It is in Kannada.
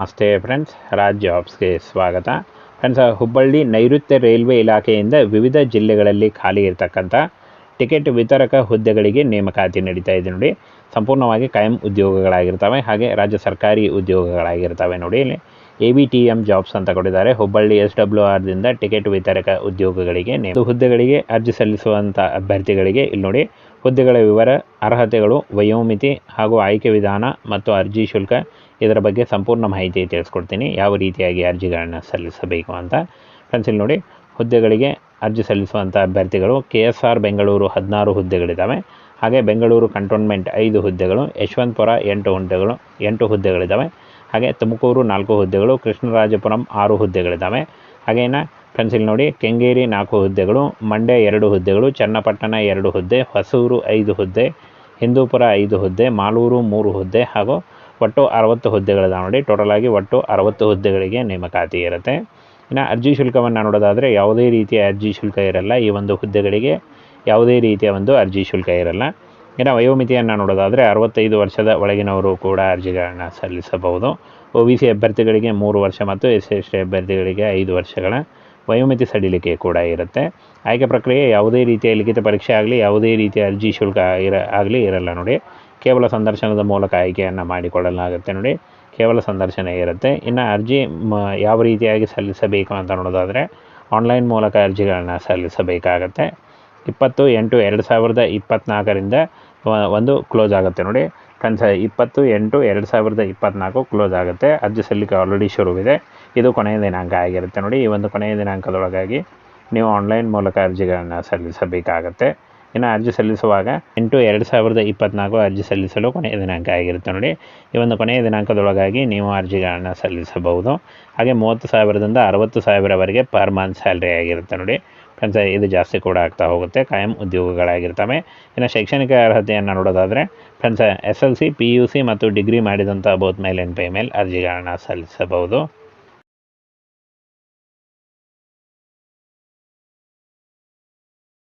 ನಮಸ್ತೆ ಫ್ರೆಂಡ್ಸ್ ರಾಜ್ ಜಾಬ್ಸ್ಗೆ ಸ್ವಾಗತ. ಫ್ರೆಂಡ್ಸ್ ಹುಬ್ಬಳ್ಳಿ ನೈಋತ್ಯ ರೈಲ್ವೆ ಇಲಾಖೆಯಿಂದ ವಿವಿಧ ಜಿಲ್ಲೆಗಳಲ್ಲಿ ಖಾಲಿ ಇರತಕ್ಕಂಥ ಟಿಕೆಟ್ ವಿತರಕ ಹುದ್ದೆಗಳಿಗೆ ನೇಮಕಾತಿ ನಡೀತಾ ಇದೆ ನೋಡಿ. ಸಂಪೂರ್ಣವಾಗಿ ಕಾಯಂ ಉದ್ಯೋಗಗಳಾಗಿರ್ತವೆ, ಹಾಗೆ ರಾಜ್ಯ ಸರ್ಕಾರಿ ಉದ್ಯೋಗಗಳಾಗಿರ್ತವೆ ನೋಡಿ ಇಲ್ಲಿ. A B T M jobs ಅಂತ ಕೊಟ್ಟಿದ್ದಾರೆ. ಹುಬ್ಬಳ್ಳಿ ಎಸ್ ಡಬ್ಲ್ಯೂ ಆರ್ದಿಂದ ಟಿಕೆಟ್ ವಿತರಕ ಉದ್ಯೋಗಗಳಿಗೆ ನೇಮಕ. ಹುದ್ದೆಗಳಿಗೆ ಅರ್ಜಿ ಸಲ್ಲಿಸುವಂಥ ಅಭ್ಯರ್ಥಿಗಳಿಗೆ ಇಲ್ಲಿ ನೋಡಿ, ಹುದ್ದೆಗಳ ವಿವರ, ಅರ್ಹತೆಗಳು, ವಯೋಮಿತಿ ಹಾಗೂ ಆಯ್ಕೆ ವಿಧಾನ ಮತ್ತು ಅರ್ಜಿ ಶುಲ್ಕ ಇದರ ಬಗ್ಗೆ ಸಂಪೂರ್ಣ ಮಾಹಿತಿ ತಿಳಿಸ್ಕೊಡ್ತೀನಿ. ಯಾವ ರೀತಿಯಾಗಿ ಅರ್ಜಿಗಳನ್ನು ಸಲ್ಲಿಸಬೇಕು ಅಂತ. ಫ್ರೆಂಡ್ಸ್ ಇಲ್ಲಿ ನೋಡಿ, ಹುದ್ದೆಗಳಿಗೆ ಅರ್ಜಿ ಸಲ್ಲಿಸುವಂಥ ಅಭ್ಯರ್ಥಿಗಳು ಕೆ ಎಸ್ ಆರ್ ಬೆಂಗಳೂರು ಹದಿನಾರು ಹುದ್ದೆಗಳಿದ್ದಾವೆ. ಹಾಗೆ ಬೆಂಗಳೂರು ಕಂಟೋನ್ಮೆಂಟ್ ಐದು ಹುದ್ದೆಗಳು, ಯಶವಂತಪುರ ಎಂಟು ಹುದ್ದೆಗಳು, ಎಂಟು ಹುದ್ದೆಗಳಿದ್ದಾವೆ. ಹಾಗೆ ತುಮಕೂರು ನಾಲ್ಕು ಹುದ್ದೆಗಳು, ಕೃಷ್ಣರಾಜಪುರಂ ಆರು ಹುದ್ದೆಗಳಿದ್ದಾವೆ. ಹಾಗೇನ ಪೆನ್ಸಿಲ್ ನೋಡಿ, ಕೆಂಗೇರಿ ನಾಲ್ಕು ಹುದ್ದೆಗಳು, ಮಂಡ್ಯ ಎರಡು ಹುದ್ದೆಗಳು, ಚನ್ನಪಟ್ಟಣ ಎರಡು ಹುದ್ದೆ, ಹೊಸೂರು ಐದು ಹುದ್ದೆ, ಹಿಂದೂಪುರ ಐದು ಹುದ್ದೆ, ಮಾಲೂರು ಮೂರು ಹುದ್ದೆ ಹಾಗೂ ಒಟ್ಟು ಅರವತ್ತು ಹುದ್ದೆಗಳಿದ್ದಾವೆ ನೋಡಿ. ಟೋಟಲ್ ಆಗಿ ಒಟ್ಟು ಅರವತ್ತು ಹುದ್ದೆಗಳಿಗೆ ನೇಮಕಾತಿ ಇರುತ್ತೆ. ಇನ್ನು ಅರ್ಜಿ ಶುಲ್ಕವನ್ನು ನೋಡೋದಾದರೆ ಯಾವುದೇ ರೀತಿಯ ಅರ್ಜಿ ಶುಲ್ಕ ಇರಲ್ಲ. ಈ ಒಂದು ಹುದ್ದೆಗಳಿಗೆ ಯಾವುದೇ ರೀತಿಯ ಒಂದು ಅರ್ಜಿ ಶುಲ್ಕ ಇರಲ್ಲ. ಇನ್ನು ವಯೋಮಿತಿಯನ್ನು ನೋಡೋದಾದರೆ ಅರವತ್ತೈದು ವರ್ಷದ ಒಳಗಿನವರು ಕೂಡ ಅರ್ಜಿಗಳನ್ನು ಸಲ್ಲಿಸಬಹುದು. ಒ ಬಿ ಸಿ ಅಭ್ಯರ್ಥಿಗಳಿಗೆ ಮೂರು ವರ್ಷ ಮತ್ತು ಎಸ್ ಎಸ್ ಟಿ ಅಭ್ಯರ್ಥಿಗಳಿಗೆ ಐದು ವರ್ಷಗಳ ವಯೋಮಿತಿ ಸಡಿಲಿಕೆ ಕೂಡ ಇರುತ್ತೆ. ಆಯ್ಕೆ ಪ್ರಕ್ರಿಯೆ ಯಾವುದೇ ರೀತಿಯ ಲಿಖಿತ ಪರೀಕ್ಷೆ ಆಗಲಿ, ಯಾವುದೇ ರೀತಿಯ ಅರ್ಜಿ ಶುಲ್ಕ ಇರ, ಆಗಲಿ ಇರಲ್ಲ ನೋಡಿ. ಕೇವಲ ಸಂದರ್ಶನದ ಮೂಲಕ ಆಯ್ಕೆಯನ್ನು ಮಾಡಿಕೊಳ್ಳಲಾಗುತ್ತೆ ನೋಡಿ. ಕೇವಲ ಸಂದರ್ಶನ ಇರುತ್ತೆ. ಇನ್ನು ಅರ್ಜಿ ಯಾವ ರೀತಿಯಾಗಿ ಸಲ್ಲಿಸಬೇಕು ಅಂತ ನೋಡೋದಾದರೆ ಆನ್ಲೈನ್ ಮೂಲಕ ಅರ್ಜಿಗಳನ್ನು ಸಲ್ಲಿಸಬೇಕಾಗತ್ತೆ. ಇಪ್ಪತ್ತು ಎಂಟು ಎರಡು ಸಾವಿರದ ಇಪ್ಪತ್ತ್ನಾಲ್ಕರಿಂದ ಒಂದು ಕ್ಲೋಸ್ ಆಗುತ್ತೆ ನೋಡಿ. ಕನ್ಸ ಇಪ್ಪತ್ತು, ಎಂಟು, ಎರಡು ಸಾವಿರದ ಇಪ್ಪತ್ತ್ನಾಲ್ಕು ಕ್ಲೋಸ್ ಆಗುತ್ತೆ. ಅರ್ಜಿ ಸಲ್ಲಿಕೆ ಆಲ್ರೆಡಿ ಶುರುವಿದೆ ಇದು. ಕೊನೆಯ ದಿನಾಂಕ ಆಗಿರುತ್ತೆ ನೋಡಿ. ಈ ಒಂದು ಕೊನೆಯ ದಿನಾಂಕದೊಳಗಾಗಿ ನೀವು ಆನ್ಲೈನ್ ಮೂಲಕ ಅರ್ಜಿಗಳನ್ನು ಸಲ್ಲಿಸಬೇಕಾಗತ್ತೆ. ಇನ್ನು ಅರ್ಜಿ ಸಲ್ಲಿಸುವಾಗ ಎಂಟು ಎರಡು ಸಾವಿರದ ಇಪ್ಪತ್ತ್ನಾಲ್ಕು ಅರ್ಜಿ ಸಲ್ಲಿಸಲು ಕೊನೆಯ ದಿನಾಂಕ ಆಗಿರುತ್ತೆ ನೋಡಿ. ಈ ಒಂದು ಕೊನೆಯ ದಿನಾಂಕದೊಳಗಾಗಿ ನೀವು ಅರ್ಜಿಗಳನ್ನು ಸಲ್ಲಿಸಬಹುದು. ಹಾಗೆ ಮೂವತ್ತು ಸಾವಿರದಿಂದ ಅರವತ್ತು ಸಾವಿರವರೆಗೆ ಪರ್ ಮಂತ್ ಸ್ಯಾಲ್ರಿ ಆಗಿರುತ್ತೆ ನೋಡಿ. ಫ್ರೆಂಡ್ಸ್, ಇದು ಜಾಸ್ತಿ ಕೂಡ ಆಗ್ತಾ ಹೋಗುತ್ತೆ. ಕಾಯಂ ಉದ್ಯೋಗಗಳಾಗಿರ್ತವೆ. ಇನ್ನು ಶೈಕ್ಷಣಿಕ ಅರ್ಹತೆಯನ್ನು ನೋಡೋದಾದರೆ, friends, S L C, P U C ಮತ್ತು ಡಿಗ್ರಿ ಮಾಡಿದಂಥ ಬೋತ್ ಮೇಲ್ ಆ್ಯಂಡ್ ಫೈಮೇಲ್ ಅರ್ಜಿಗಳನ್ನು ಸಲ್ಲಿಸಬಹುದು.